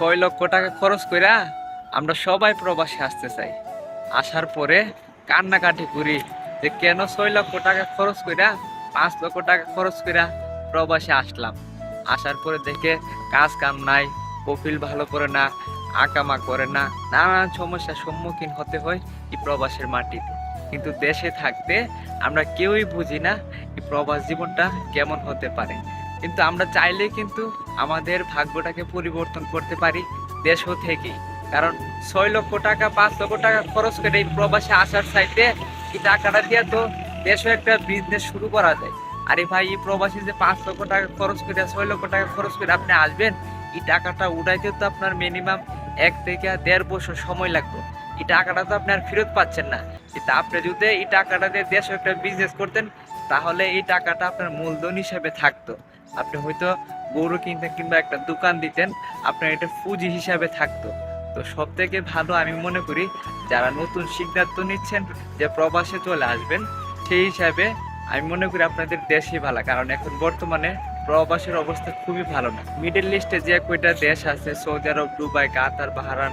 ছয় লক্ষ টাকা খরচ কইরা আমরা সবাই প্রবাসে আসতে চাই। আসার পরে কান্নাকাটি করি যে কেন ছয় লক্ষ টাকা খরচ কইরা, পাঁচ লক্ষ টাকা খরচ কইরা প্রবাসে আসলাম। আসার পরে দেখে কাজ কাম নাই কপিল ভালো করে না, আকামা করে না, নানান সমস্যার সম্মুখীন হতে হয় এই প্রবাসের মাটিতে। কিন্তু দেশে থাকতে আমরা কেউই বুঝি না এই প্রবাস জীবনটা কেমন হতে পারে। কিন্তু আমরা চাইলে কিন্তু আমাদের ভাগ্যটাকে পরিবর্তন করতে পারি দেশও থেকেই। কারণ ছয় লক্ষ টাকা, পাঁচ লক্ষ টাকা খরচ করে এই প্রবাসে আসার সাইডে এই টাকাটা দিয়ে তো দেশও একটা বিজনেস শুরু করা যায়। আরে ভাই, এই প্রবাসী যে পাঁচ লক্ষ টাকা খরচ করে, ছয় লক্ষ টাকা খরচ করে আপনি আসবেন, এই টাকাটা উঠাইতে তো আপনার মিনিমাম এক থেকে দেড় বছর সময় লাগবে। এই টাকাটা তো আপনি আর ফেরত পাচ্ছেন না। কিন্তু আপনি যদি এই টাকাটা দিয়ে দেশে একটা বিজনেস করতেন, তাহলে এই টাকাটা আপনার মূলধন হিসেবে থাকতো। আপনি হয়তো গরু কিনতেন কিংবা একটা দোকান দিতেন, আপনার এটা পুঁজি হিসাবে থাকতো। তো সব থেকে ভালো আমি মনে করি, যারা নতুন সিদ্ধান্ত নিচ্ছেন যে প্রবাসে চলে আসবেন, সেই হিসাবে আমি মনে করি আপনাদের দেশই ভালো, কারণ এখন বর্তমানে প্রবাসের অবস্থা খুবই ভালো না। মিডল লিস্টে যে কয়টা দেশ আছে সৌদি আরব দুবাই কাতার বাহারান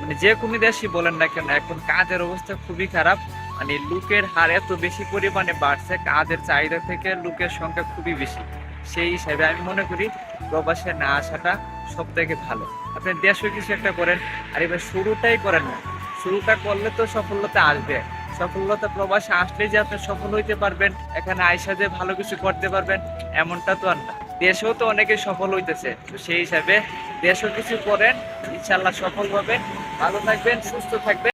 মানে যে কোনো দেশই বলেন না কেন, এখন কাজের অবস্থা খুবই খারাপ মানে লোকের হার এত বেশি পরিমাণে বাড়ছে, কাজের চাহিদা থেকে লোকের সংখ্যা খুবই বেশি। সেই হিসাবে আমি মনে করি প্রবাসে না আসাটা সব থেকে ভালো। আপনি দেশও কিছু একটা করেন, আর এবার শুরুটাই করেন না। শুরুটা করলে তো সফলতা আসবে। সফলতা প্রবাসে আসলে যে আপনি সফল হইতে পারবেন, এখানে আইসা যে ভালো কিছু করতে পারবেন, এমনটা তো আর না। দেশেও তো অনেকে সফল হইতেছে। তো সেই হিসাবে দেশও কিছু করেন ইনশাল্লাহ সফল হবেন। ভালো থাকবেন, সুস্থ থাকবেন।